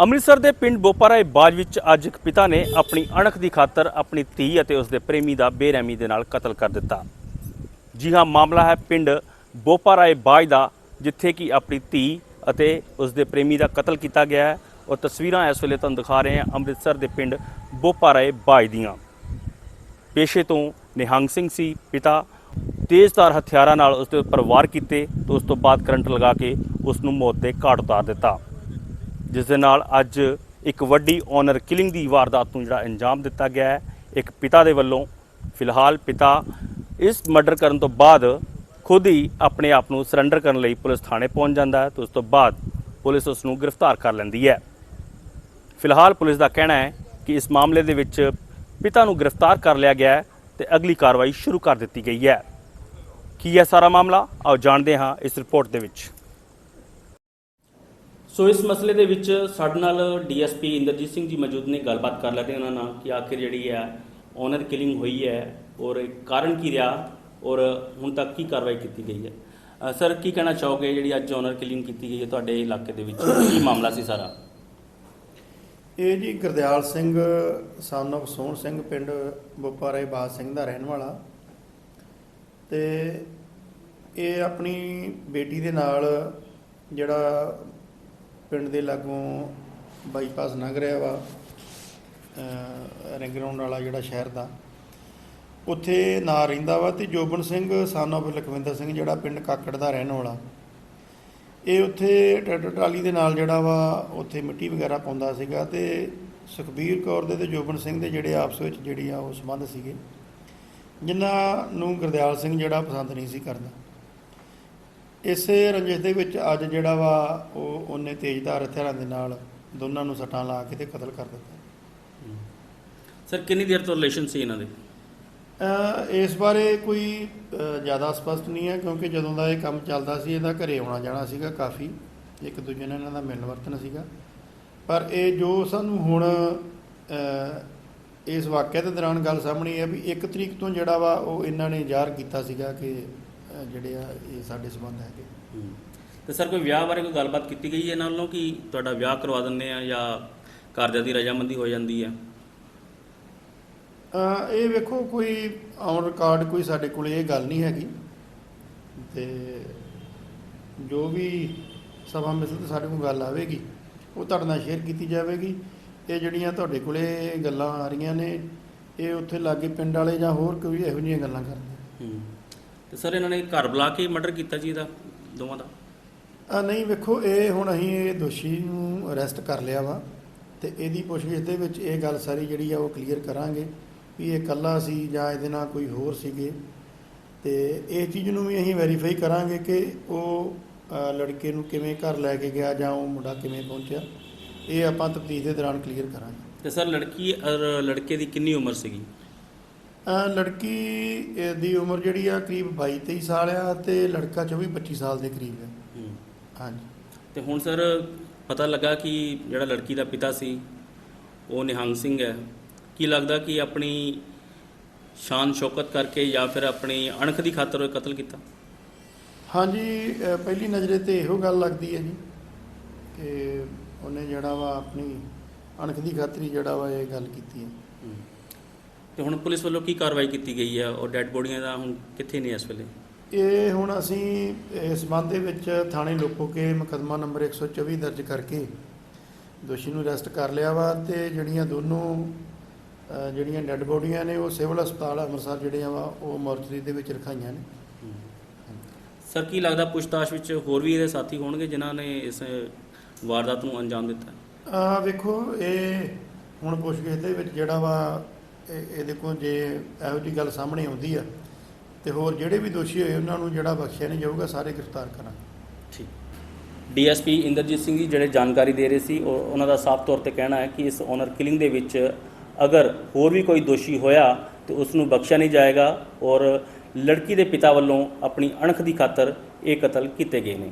ਅੰਮ੍ਰਿਤਸਰ ਦੇ ਪਿੰਡ ਬੋਪਾਰਾਏ ਬਾਜ ਵਿੱਚ ਅੱਜ ਇੱਕ ਪਿਤਾ ਨੇ ਆਪਣੀ ਅਣਖ ਦੀ ਖਾਤਰ ਆਪਣੀ ਧੀ ਅਤੇ ਉਸ ਦੇ ਪ੍ਰੇਮੀ ਦਾ ਬੇਰਹਿਮੀ ਦੇ ਨਾਲ ਕਤਲ ਕਰ ਦਿੱਤਾ। ਜੀ ਹਾਂ, ਮਾਮਲਾ ਹੈ ਪਿੰਡ ਬੋਪਾਰਾਏ ਬਾਜ ਦਾ, ਜਿੱਥੇ ਕਿ ਆਪਣੀ ਧੀ ਅਤੇ ਉਸ ਦੇ ਪ੍ਰੇਮੀ ਦਾ ਕਤਲ ਕੀਤਾ ਗਿਆ ਹੈ। ਔਰ ਤਸਵੀਰਾਂ ਇਸ ਵੇਲੇ ਤੁਹਾਨੂੰ ਦਿਖਾ ਰਹੇ ਹਾਂ ਅੰਮ੍ਰਿਤਸਰ ਦੇ ਪਿੰਡ ਬੋਪਾਰਾਏ ਬਾਜ ਦੀਆਂ। ਪੇਸ਼ੇ ਤੋਂ ਨਿਹੰਗ ਸਿੰਘ ਸੀ, ਪਿਤਾ ਤੇਜ਼ਧਾਰ ਹਥਿਆਰਾਂ ਨਾਲ ਉਸ ਦੇ ਉੱਪਰ ਵਾਰ ਕੀਤੇ ਤੇ ਉਸ ਤੋਂ ਬਾਅਦ ਕਰੰਟ ਲਗਾ ਕੇ ਉਸ ਨੂੰ ਮੌਤ ਦੇ ਘਾਟ ਉਤਾਰ ਦਿੱਤਾ। ਜਿਸ ਦੇ ਨਾਲ ਅੱਜ ਇੱਕ ਵੱਡੀ ਓਨਰ ਕਿਲਿੰਗ ਦੀ ਵਾਰਦਾਤ ਨੂੰ ਜਿਹੜਾ ਅੰਜਾਮ ਦਿੱਤਾ ਗਿਆ ਹੈ, ਇੱਕ ਪਿਤਾ ਦੇ ਵੱਲੋਂ, ਫਿਲਹਾਲ ਪਿਤਾ ਇਸ ਮਰਡਰ ਕਰਨ ਤੋਂ ਬਾਅਦ ਖੁਦ ਹੀ ਆਪਣੇ ਆਪ ਨੂੰ ਸਰੈਂਡਰ ਕਰਨ ਲਈ ਪੁਲਿਸ ਥਾਣੇ ਪਹੁੰਚ ਜਾਂਦਾ ਹੈ ਤੇ ਉਸ ਤੋਂ ਬਾਅਦ ਪੁਲਿਸ ਉਸ ਨੂੰ ਗ੍ਰਿਫਤਾਰ ਕਰ ਲੈਂਦੀ ਹੈ। ਫਿਲਹਾਲ ਪੁਲਿਸ ਦਾ ਕਹਿਣਾ ਹੈ ਕਿ ਇਸ ਮਾਮਲੇ ਦੇ ਵਿੱਚ ਪਿਤਾ ਨੂੰ ਗ੍ਰਿਫਤਾਰ ਕਰ ਲਿਆ ਗਿਆ ਹੈ ਤੇ ਅਗਲੀ ਕਾਰਵਾਈ ਸ਼ੁਰੂ ਕਰ ਦਿੱਤੀ ਗਈ ਹੈ। ਕੀ ਹੈ ਸਾਰਾ ਮਾਮਲਾ? ਆਓ ਜਾਣਦੇ ਹਾਂ ਇਸ ਰਿਪੋਰਟ ਦੇ ਵਿੱਚ। ਸੋ ਇਸ ਮਸਲੇ ਦੇ ਵਿੱਚ ਸਾਡੇ ਨਾਲ ਡੀਐਸਪੀ ਇੰਦਰਜੀਤ ਸਿੰਘ ਜੀ ਮੌਜੂਦ ਨੇ, ਗੱਲਬਾਤ ਕਰ ਲੈਂਦੇ ਉਹਨਾਂ ਨਾਲ ਕਿ ਆਖਿਰ ਜਿਹੜੀ ਹੈ ਓਨਰ ਕਿਲਿੰਗ ਹੋਈ ਹੈ ਔਰ ਕਾਰਨ ਕੀ ਰਿਹਾ ਔਰ ਹੁਣ ਤੱਕ ਕੀ ਕਾਰਵਾਈ ਕੀਤੀ ਗਈ ਹੈ। ਸਰ, ਕੀ ਕਹਿਣਾ ਚਾਹੋਗੇ ਜਿਹੜੀ ਅੱਜ ਓਨਰ ਕਿਲਿੰਗ ਕੀਤੀ ਗਈ ਹੈ ਤੁਹਾਡੇ ਇਲਾਕੇ ਦੇ ਵਿੱਚ? ਕੀ ਮਾਮਲਾ ਸੀ ਸਾਰਾ? ਇਹ ਜੀ ਗੁਰਦਿਆਲ ਸਿੰਘ ਸਨ of ਸੋਹਣ ਸਿੰਘ, ਪਿੰਡ ਬੋਪਾਰੇ ਬਾਦ ਸਿੰਘ ਦਾ ਰਹਿਣ ਵਾਲਾ ਤੇ ਇਹ ਆਪਣੀ ਬੇਟੀ ਦੇ ਨਾਲ ਜਿਹੜਾ ਪਿੰਡ ਦੇ ਲਾਗੋਂ ਬਾਈਪਾਸ ਲੰਘ ਰਿਹਾ ਵਾ ਰਿੰਗ ਰੋਡ ਵਾਲਾ ਜਿਹੜਾ ਸ਼ਹਿਰ ਦਾ। ਉੱਥੇ ਨਾ ਰਹਿੰਦਾ ਵਾ ਤੇ ਜੋਬਨ ਸਿੰਘ ਸਨ of ਲਖਵਿੰਦਰ ਸਿੰਘ ਜਿਹੜਾ ਪਿੰਡ ਕਾਕੜ ਦਾ ਰਹਿਣ ਵਾਲਾ। ਇਹ ਉੱਥੇ ਟਰੈਕਟਰ ਟਰਾਲੀ ਦੇ ਨਾਲ ਜਿਹੜਾ ਵਾ, ਉੱਥੇ ਮਿੱਟੀ ਵਗੈਰਾ ਪਾਉਂਦਾ ਸੀਗਾ ਤੇ ਸੁਖਬੀਰ ਕੌਰ ਦੇ ਤੇ ਜੋਬਨ ਸਿੰਘ ਦੇ ਜਿਹੜੇ ਆਪਸ ਵਿੱਚ ਜਿਹੜੀ ਆ ਉਹ ਸੰਬੰਧ ਸੀਗੇ। ਜਿਨ੍ਹਾਂ ਨੂੰ ਗੁਰਦਿਆਲ ਸਿੰਘ ਜਿਹੜਾ ਪਸੰਦ ਨਹੀਂ ਸੀ ਕਰਦਾ। ਇਸੇ ਰੰਜਿਸ਼ ਦੇ ਵਿੱਚ ਅੱਜ ਜਿਹੜਾ ਵਾ ਉਹ ਉਹਨੇ ਤੇਜ਼ਧਾਰ ਹਥਿਆਰਾਂ ਦੇ ਨਾਲ ਦੋਨਾਂ ਨੂੰ ਸੱਟਾਂ ਲਾ ਕੇ ਤੇ ਕਤਲ ਕਰ ਦਿੱਤਾ। ਸਰ ਕਿੰਨੀ ਦੇਰ ਤੋਂ ਰਿਲੇਸ਼ਨ ਸੀ ਇਹਨਾਂ ਦੇ? ਇਸ ਬਾਰੇ ਕੋਈ ਜ਼ਿਆਦਾ ਸਪਸ਼ਟ ਨਹੀਂ ਹੈ ਕਿਉਂਕਿ ਜਦੋਂ ਦਾ ਇਹ ਕੰਮ ਚੱਲਦਾ ਸੀ ਇਹਦਾ ਘਰੇ ਆਉਣਾ ਜਾਣਾ ਸੀਗਾ ਕਾਫੀ। ਇੱਕ ਦੂਜੇ ਨਾਲ ਇਹਨਾਂ ਦਾ ਮਿਲਣ ਵਰਤਨ ਸੀਗਾ। ਪਰ ਇਹ ਜੋ ਸਾਨੂੰ ਹੁਣ ਇਸ ਵਾਕਿਆ ਦੇ ਦੌਰਾਨ ਗੱਲ ਸਾਹਮਣੇ ਹੈ ਵੀ 1 ਤਰੀਕ ਤੋਂ ਜਿਹੜਾ ਵਾ ਉਹ ਇਹਨਾਂ ਨੇ ਜ਼ਾਹਰ ਕੀਤਾ ਸੀਗਾ ਕਿ ਜਿਹੜੇ ਆ ਇਹ ਸਾਡੇ ਸੰਬੰਧ ਹੈਗੇ। ਤੇ ਸਰ ਕੋਈ ਵਿਆਹ ਬਾਰੇ ਕੋਈ ਗੱਲਬਾਤ ਕੀਤੀ ਗਈ ਹੈ ਇਹਨਾਂ ਨਾਲੋਂ ਕਿ ਤੁਹਾਡਾ ਵਿਆਹ ਕਰਵਾ ਦਿੰਦੇ ਆ ਜਾਂ ਘਰਦਿਆਂ ਦੀ ਰਜਾਮੰਦੀ ਹੋ ਜਾਂਦੀ ਹੈ ਅ, ਇਹ ਵੇਖੋ ਕੋਈ ਔਨ ਰਿਕਾਰਡ ਕੋਈ ਸਾਡੇ ਕੋਲ ਇਹ ਗੱਲ ਨਹੀਂ ਹੈਗੀ। ਤੇ ਜੋ ਵੀ ਸਭਾ ਮਿਸਲ ਤੇ ਸਾਡੇ ਕੋਲ ਗੱਲ ਆਵੇਗੀ ਉਹ ਤੁਹਾਡੇ ਨਾਲ ਸ਼ੇਅਰ ਕੀਤੀ ਜਾਵੇਗੀ। ਇਹ ਜਿਹੜੀਆਂ ਤੁਹਾਡੇ ਕੋਲੇ ਗੱਲਾਂ ਆ ਰਹੀਆਂ ਨੇ ਇਹ ਉੱਥੇ ਲਾਗੇ ਪਿੰਡ ਵਾਲੇ ਜਾਂ ਹੋਰ ਕੋਈ ਇਹੋ ਜਿਹੀਆਂ ਗੱਲਾਂ ਕਰਦੇ ਹੂੰ। ਤੇ ਸਰ ਇਹਨਾਂ ਨੇ ਘਰ ਬੁਲਾ ਕੇ ਮਰਡਰ ਕੀਤਾ ਜੀ ਇਹਦਾ ਦੋਵਾਂ ਦਾ? ਆ ਨਹੀਂ ਵੇਖੋ ਇਹ ਹੁਣ ਅਸੀਂ ਇਹ ਦੋਸ਼ੀ ਨੂੰ ਅਰੈਸਟ ਕਰ ਲਿਆ ਵਾ ਤੇ ਇਹਦੀ ਪੁੱਛਗਿੱਛ ਦੇ ਵਿੱਚ ਇਹ ਗੱਲ ਸਾਰੀ ਜਿਹੜੀ ਆ ਉਹ ਕਲੀਅਰ ਕਰਾਂਗੇ ਵੀ ਇਹ ਇਕੱਲਾ ਸੀ ਜਾਂ ਇਹਦੇ ਨਾਲ ਕੋਈ ਹੋਰ ਸੀਗੇ। ਤੇ ਇਹ ਚੀਜ਼ ਨੂੰ ਵੀ ਅਸੀਂ ਵੈਰੀਫਾਈ ਕਰਾਂਗੇ ਕਿ ਉਹ ਲੜਕੇ ਨੂੰ ਕਿਵੇਂ ਘਰ ਲੈ ਕੇ ਗਿਆ ਜਾਂ ਉਹ ਮੁੰਡਾ ਕਿਵੇਂ ਪਹੁੰਚਿਆ। ਇਹ ਆਪਾਂ ਤਫਤੀਸ਼ ਦੇ ਦੌਰਾਨ ਕਲੀਅਰ ਕਰਾਂਗੇ। ਤੇ ਸਰ ਲੜਕੀ ਲੜਕੇ ਦੀ ਕਿੰਨੀ ਉਮਰ ਸੀਗੀ? ਲੜਕੀ ਦੀ ਉਮਰ ਜਿਹੜੀ ਆ ਕਰੀਬ 22 23 ਸਾਲ ਆ ਤੇ ਲੜਕਾ 24 25 ਸਾਲ ਦੇ ਕਰੀਬ ਹੈ ਹੂੰ। ਹਾਂਜੀ। ਤੇ ਹੁਣ ਸਰ ਪਤਾ ਲੱਗਾ ਕਿ ਜਿਹੜਾ ਲੜਕੀ ਦਾ ਪਿਤਾ ਸੀ ਉਹ ਨਿਹੰਗ ਸਿੰਘ ਹੈ। ਕੀ ਲੱਗਦਾ ਕਿ ਆਪਣੀ ਸ਼ਾਨ ਸ਼ੌਕਤ ਕਰਕੇ ਜਾਂ ਫਿਰ ਆਪਣੀ ਅਣਖ ਦੀ ਖਾਤਰ ਉਹ ਕਤਲ ਕੀਤਾ? ਹਾਂਜੀ ਅ, ਪਹਿਲੀ ਨਜ਼ਰੇ ਤੇ ਇਹੋ ਗੱਲ ਲੱਗਦੀ ਹੈ ਜੀ ਕਿ ਉਹਨੇ ਜਿਹੜਾ ਵਾ ਆਪਣੀ ਅਣਖ ਦੀ ਖਾਤਰੀ ਜਿਹੜਾ ਵਾ ਇਹ ਗੱਲ ਕੀਤੀ ਹੂੰ। ਤੇ ਹੁਣ ਪੁਲਿਸ ਵੱਲੋਂ ਕੀ ਕਾਰਵਾਈ ਕੀਤੀ ਗਈ ਹੈ ਔਰ ਡੈੱਡ ਬੋਡੀਆਂ ਦਾ ਹੁਣ ਕਿੱਥੇ ਨੇ ਇਸ ਵੇਲੇ? ਇਹ ਹੁਣ ਅਸੀਂ ਇਸ ਸੰਬੰਧ ਦੇ ਵਿੱਚ ਥਾਣੇ ਲੋਕੋਕੇ ਮੁਕੱਦਮਾ ਨੰਬਰ 124 ਦਰਜ ਕਰਕੇ ਦੋਸ਼ੀ ਨੂੰ ਅਰੈਸਟ ਕਰ ਲਿਆ ਵਾ ਤੇ ਜਿਹੜੀਆਂ ਦੋਨੋਂ ਜਿਹੜੀਆਂ ਡੈੱਡ ਬੋਡੀਆਂ ਨੇ ਉਹ ਸਿਵਲ ਹਸਪਤਾਲ ਅੰਮ੍ਰਿਤਸਰ ਜਿਹੜੀਆਂ ਵਾ ਉਹ ਮੋਰਚਰੀ ਦੇ ਵਿੱਚ ਰਖਾਈਆਂ ਨੇ। ਸਰ ਕੀ ਲੱਗਦਾ ਪੁੱਛਤਾਛ ਵਿੱਚ ਹੋਰ ਵੀ ਇਹਦੇ ਸਾਥੀ ਹੋਣਗੇ ਜਿਨ੍ਹਾਂ ਨੇ ਇਸ ਵਾਰਦਾਤ ਨੂੰ ਅੰਜਾਮ ਦਿੱਤਾ? ਆ ਵੇਖੋ ਇਹ ਹੁਣ ਪੁੱਛਗਿੱਛ ਦੇ ਵਿੱਚ ਜਿਹੜਾ ਵਾ ਇਹਦੇ ਕੋਲ ਜੇ ਇਹੋ ਜਿਹੀ ਗੱਲ ਸਾਹਮਣੇ ਆਉਂਦੀ ਆ, ਤੇ ਹੋਰ ਜਿਹੜੇ ਵੀ ਦੋਸ਼ੀ ਹੋਏ, ਉਹਨਾਂ ਨੂੰ ਜਿਹੜਾ ਬਖਸ਼ਿਆ ਨਹੀਂ ਜਾਊਗਾ, ਸਾਰੇ ਗ੍ਰਿਫਤਾਰ ਕਰਾਂਗੇ। ਠੀਕ। ਡੀਐਸਪੀ ਇੰਦਰਜੀਤ ਸਿੰਘ ਜੀ, ਜਿਹੜੇ ਜਾਣਕਾਰੀ ਦੇ ਰਹੇ ਸੀ, ਉਹ ਉਹਨਾਂ ਦਾ ਸਾਫ਼ ਤੌਰ ਤੇ ਕਹਿਣਾ ਹੈ ਕਿ ਇਸ ਓਨਰ ਕਿਲਿੰਗ ਦੇ ਵਿੱਚ ਅਗਰ ਹੋਰ ਵੀ ਕੋਈ ਦੋਸ਼ੀ ਹੋਇਆ, ਤੇ ਉਸ ਨੂੰ ਬਖਸ਼ਿਆ ਨਹੀਂ ਜਾਏਗਾ ਔਰ ਲੜਕੀ ਦੇ ਪਿਤਾ ਵੱਲੋਂ ਆਪਣੀ ਅਣਖ ਦੀ ਖਾਤਰ ਇਹ ਕਤਲ ਕੀਤੇ ਗਏ ਨੇ।